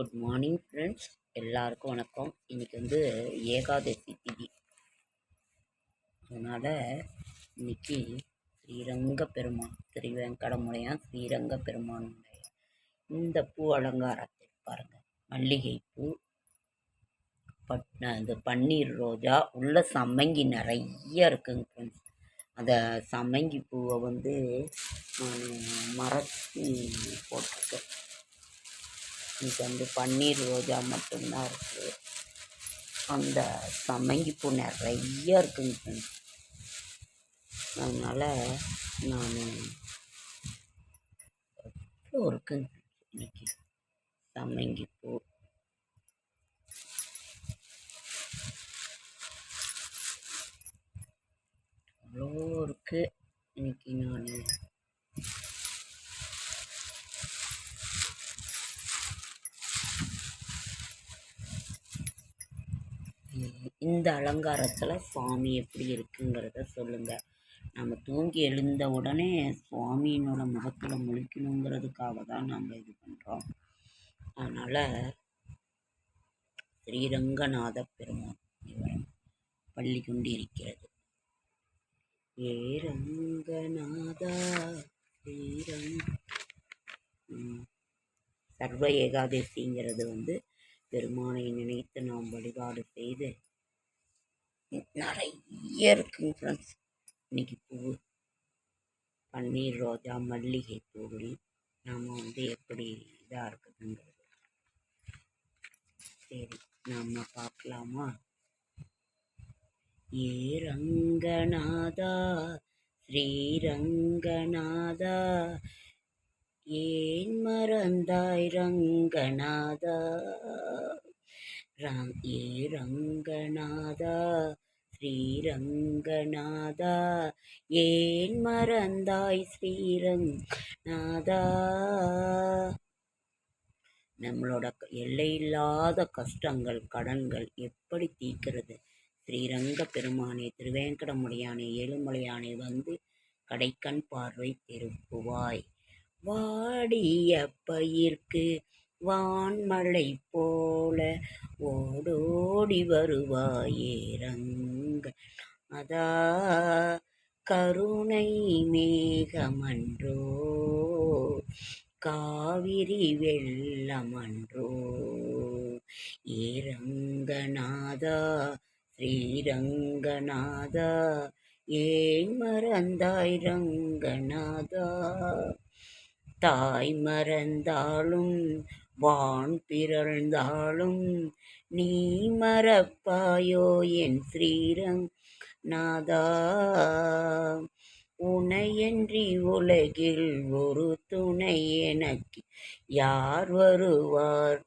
Good morning friends. எல்லாருக்கும் வணக்கம். இன்றைக்கி வந்து ஏகாதசி திதி. அதனால் இன்னைக்கு ஸ்ரீரங்க பெருமான் ஸ்ரீ வெங்கடமுடையான் ஸ்ரீரங்க பெருமானுடைய இந்த பூ அலங்காரத்தை பாருங்கள் மல்லிகைப்பூ பட் இந்த பன்னீர் ரோஜா உள்ள சம்மங்கி நிறைய இருக்குங்க ஃப்ரெண்ட்ஸ். அந்த சம்மங்கி பூவை வந்து நான் மரத்தி போட்டிருக்கேன். இன்னைக்கு வந்து பன்னீர் ரோஜா மட்டும்தான் இருக்குது அந்த சம்மங்கிப்பூ நிறைய இருக்குங்க ஃப்ரெண்ட்ஸ். அதனால் நான் எவ்வளோ இருக்குங்க இன்னைக்கு சம்மங்கிப்பூ அவ்வளோ இருக்குது இன்னைக்கு நான். இந்த அலங்காரத்தில் சுவாமி எப்படி இருக்குங்கிறத சொல்லுங்கள் நம்ம தூங்கி எழுந்த உடனே சுவாமியினோட முகத்தில் முழிக்கணுங்கிறதுக்காக தான் நம்ம இது பண்ணுறோம் அதனால் ஸ்ரீரங்கநாத பெருமான் இவர் பள்ளி கொண்டு இருக்கிறது. ஏ ரங்கநாதா சர்வ ஏகாதசிங்கிறது வந்து பெருமானை நினைத்து நாம் வழிபாடு செய்து நிறைய இருக்குங்க ஃப்ரெண்ட்ஸ் இன்னைக்கு பூ பன்னீர் ரோஜா மல்லிகை பூவில் நாம் வந்து எப்படி இதாக இருக்குதுங்கிறது. சரி நம்ம பார்க்கலாமா? ஏ ரங்கநாதா ஸ்ரீரங்கநாதா ஏன் மறந்தாய் ரங்கநாதா? ராம் ஏ ரங்கநாதா ஸ்ரீரங்கநாதா. ஏன் மறந்தாய் ஸ்ரீரங்கநாதா? நம்மளோட க- எல்லையில்லாத கஷ்டங்கள் கடன்கள் எப்படி தீர்க்கிறது? ஸ்ரீரங்க பெருமானே திருவேங்கடமுடியானே ஏழுமலையானே வந்து கடைக்கண் பார்வை திருப்புவாய். வாடிய பயிர்க்கு வான்மழை போல ஓடோடி வருவாயே ரங்க அதா கருணை மேகமன்றோ காவிரி வெள்ளமன்றோ ஏரங்கநாதா ஸ்ரீரங்கநாதா ஏன் மறந்தாய் ரங்கநாதா தாய் மறந்தாலும் வான் பிறந்தாலும் நீ மறப்பாயோ என் ஸ்ரீரங் நாதா உனையன்றி உலகில் ஒரு துணை எனக்கு யார் வருவார்?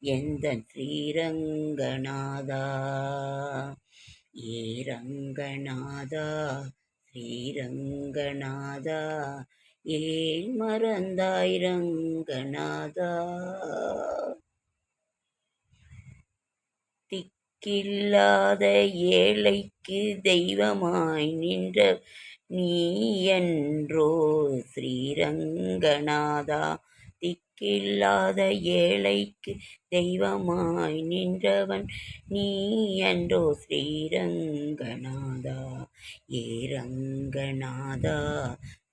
எந்த ஸ்ரீரங்கநாதா? ஏ ரங்கநாதா ஸ்ரீரங்கநாதா ஏன் மறந்தாய் ரங்கநாதா? கில்லாத ஏழைக்கு தெய்வமாய் நின்ற நீ என்றோ ஸ்ரீரங்கநாதா. திக்கில்லாத ஏழைக்கு தெய்வமாய் நின்றவன் நீ என்றோ ஸ்ரீரங்கநாதா. ஏ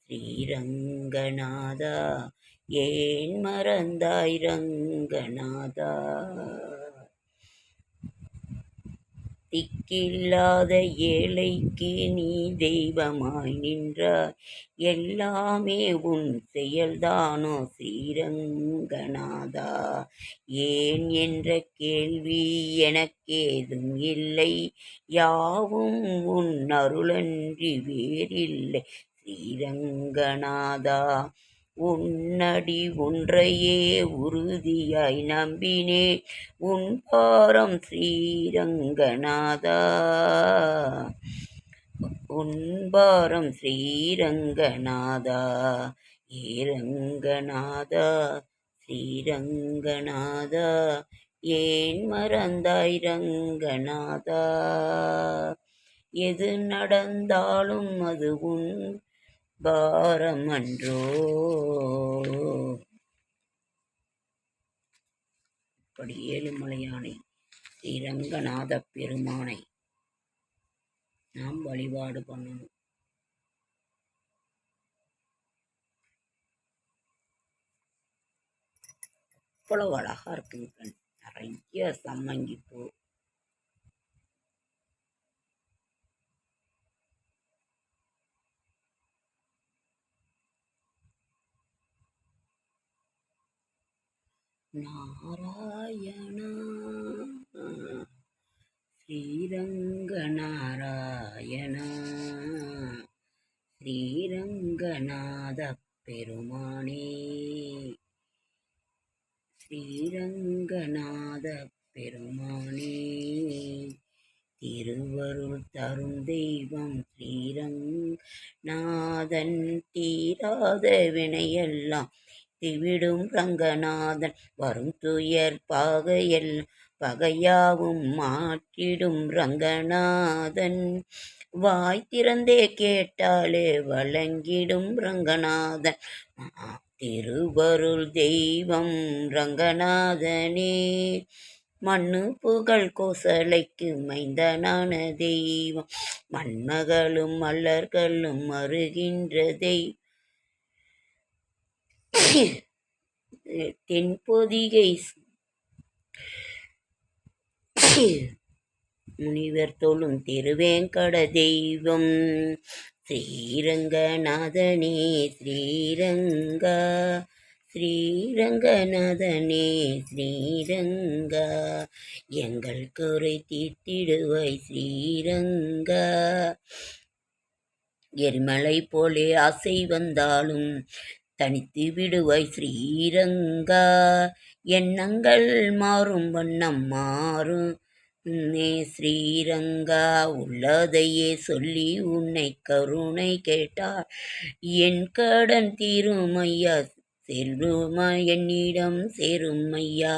ஸ்ரீரங்கநாதா ஏன் மறந்தாய் ரங்கநாதா? திக்கில்லாத ஏழைக்கு நீ தெய்வமாய் நின்றாய் எல்லாமே உன் செயல்தானோ ஸ்ரீரங்கநாதா? ஏன் என்ற கேள்வி எனக்கேதும் இல்லை. யாவும் உன் அருளன்றி வேறில்லை. ஸ்ரீரங்கநாதா உன்னடி ஒன்றையே உறுதியாய் நம்பினே உன் பாரம் ஸ்ரீரங்கநாதா. உன்பாரம் ஸ்ரீரங்கநாதா. ஏரங்கநாதா ஸ்ரீரங்கநாதா. ஏன் மறந்தாய் ரங்கநாதா? எது நடந்தாலும் அது உன் பாரமன்றோ? இப்படி ஏழுமலையானை ஸ்ரீரங்கநாத பெருமானை நாம் வழிபாடு பண்ணணும். அவ்வளவு அழகா இருக்குங்க நிறைய சம்மங்கி பூ. நாராயணா ஸ்ரீரங்க நாராயணா ஸ்ரீரங்கநாத பெருமானே ஸ்ரீரங்கநாத பெருமானே திருவருள் தரும் தெய்வம் ஸ்ரீரங் நாதன் தீராத வினையெல்லாம் திவிடும் ரங்கநாதன் வரும் துயர் பாகையல் பகையாவும் மாற்றிடும் ரங்கநாதன். வாய் திறந்தே கேட்டாலே வழங்கிடும் ரங்கநாதன். திருவருள் தெய்வம் ரங்கநாதனே. மண்ணு புகழ் கோசலைக்கு மைந்தனான தெய்வம். மண்மகளும் மலர்களும் அருகின்ற தெய்வம் தென்பொதிகை முனிவர் தொழும் திருவேங்கட தெய்வம் ஸ்ரீரங்கநாதனே ஸ்ரீரங்கா ஸ்ரீரங்கநாதனே ஸ்ரீரங்கா. எங்கள் குறை தீர்த்திடுவாய் ஸ்ரீரங்கா. எரிமலை போலே ஆசை வந்தாலும் தனித்து விடுவாய் ஸ்ரீரங்கா. எண்ணங்கள் மாறும் வண்ணம் மாறும். நே ஸ்ரீரங்கா உள்ளதையே சொல்லி உன்னை கருணை கேட்டார். என் கடன் தீரும் ஐயா என்னிடம் சேரும் ஐயா.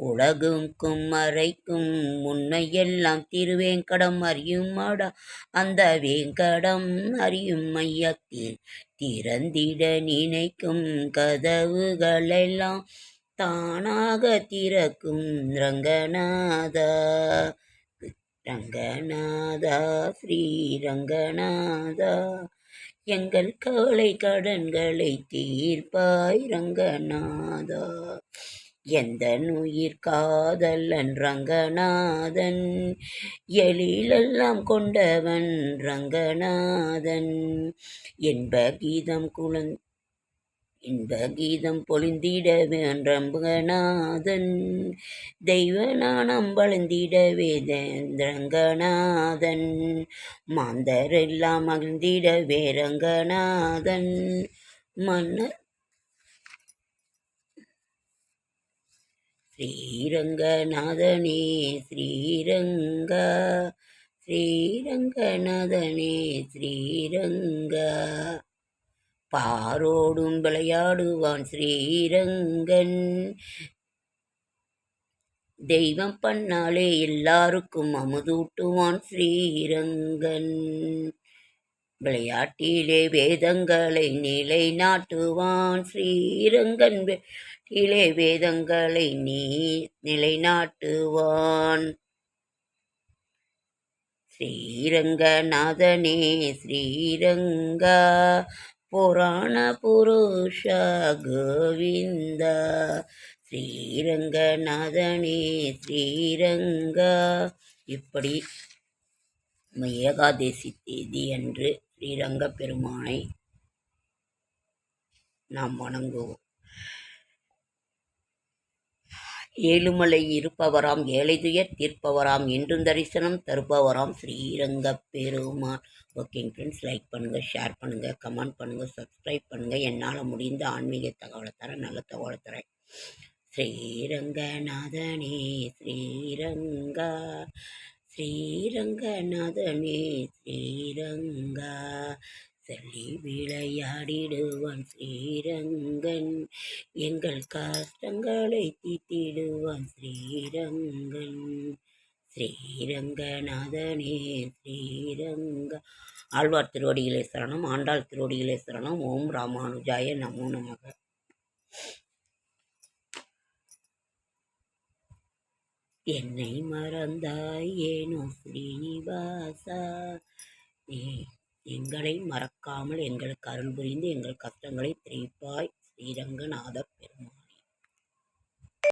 உலகுக்கும் மறைக்கும் முன்னையெல்லாம் திருவேங்கடம் அறியுமாடா. அந்த வேங்கடம் அறியும் மையத்தில் திறந்திட நினைக்கும் கதவுகளெல்லாம் தானாக திறக்கும் ரங்கநாதா. ரங்கநாதா ஸ்ரீ ரங்கநாதா. எங்கள் கவலை கடன்களை தீர்ப்பாய் ரங்கநாதா. எந்த உயிர் காதலன் ரங்கநாதன் எழிலெல்லாம் கொண்டவன் ரங்கநாதன். என்ப கீதம் குழந் இன்ப கீதம் பொழிந்திடவே ரங்கநாதன் தெய்வ நாணம் வளர்ந்திடவே ரங்கநாதன் மாந்தரெல்லாம் மகிழ்ந்திடவே ரங்கநாதன். மன்னர் ஸ்ரீரங்கநாதனே ஸ்ரீரங்கா ஸ்ரீரங்கநாதனே ஸ்ரீரங்கா. பாரோடும் விளையாடுவான் ஸ்ரீரங்கன். தெய்வம் பண்ணாலே எல்லாருக்கும் அமுதூட்டுவான் ஸ்ரீரங்கன். விளையாட்டிலே வேதங்களை நிலைநாட்டுவான் ஸ்ரீரங்கன் வேட்டிலே வேதங்களை நீ நிலைநாட்டுவான். ஸ்ரீரங்கநாதனே ஸ்ரீரங்கா புராண புருஷ கோவிந்தா. ஸ்ரீரங்கநாதனே ஸ்ரீரங்கா. இப்படி ஏகாதேசி தேதி அன்று ஸ்ரீரங்க பெருமானை நாம் வணங்குவோம். ஏழுமலை இருப்பவராம் ஏழை துயர் தீர்ப்பவராம் என்றும் தரிசனம் தருப்பவராம் ஸ்ரீரங்க பெருமான் ஓகேங்க ஃப்ரெண்ட்ஸ் லைக் பண்ணுங்கள் ஷேர் பண்ணுங்கள் கமெண்ட் பண்ணுங்கள் சப்ஸ்கிரைப் பண்ணுங்கள் என்னால் முடிந்த ஆன்மீக தகவலை தரேன் நல்ல தகவலை தரேன். ஸ்ரீரங்கநாதனே ஸ்ரீரங்கா ஸ்ரீரங்கநாதனே ஸ்ரீரங்கா. சொல்லி விளையாடிடுவான் ஸ்ரீரங்கன். எங்கள் கஷ்டங்களை தீத்திடுவான் ஸ்ரீரங்கன். ஸ்ரீரங்கநாதனே ஸ்ரீரங்க. ஆழ்வார் திருவடிகளே சரணம் ஆண்டாள் திருவடிகளே சரணம். ஓம் ராமானுஜாய நமோ நமக. என்னை மறந்தாய் ஏனோ ஸ்ரீனிவாசா? நீ எங்களை மறக்காமல் எங்களுக்கு அருள் புரிந்து எங்கள் கஷ்டங்களை திரிப்பாய் ஸ்ரீரங்கநாத பெருமாள்.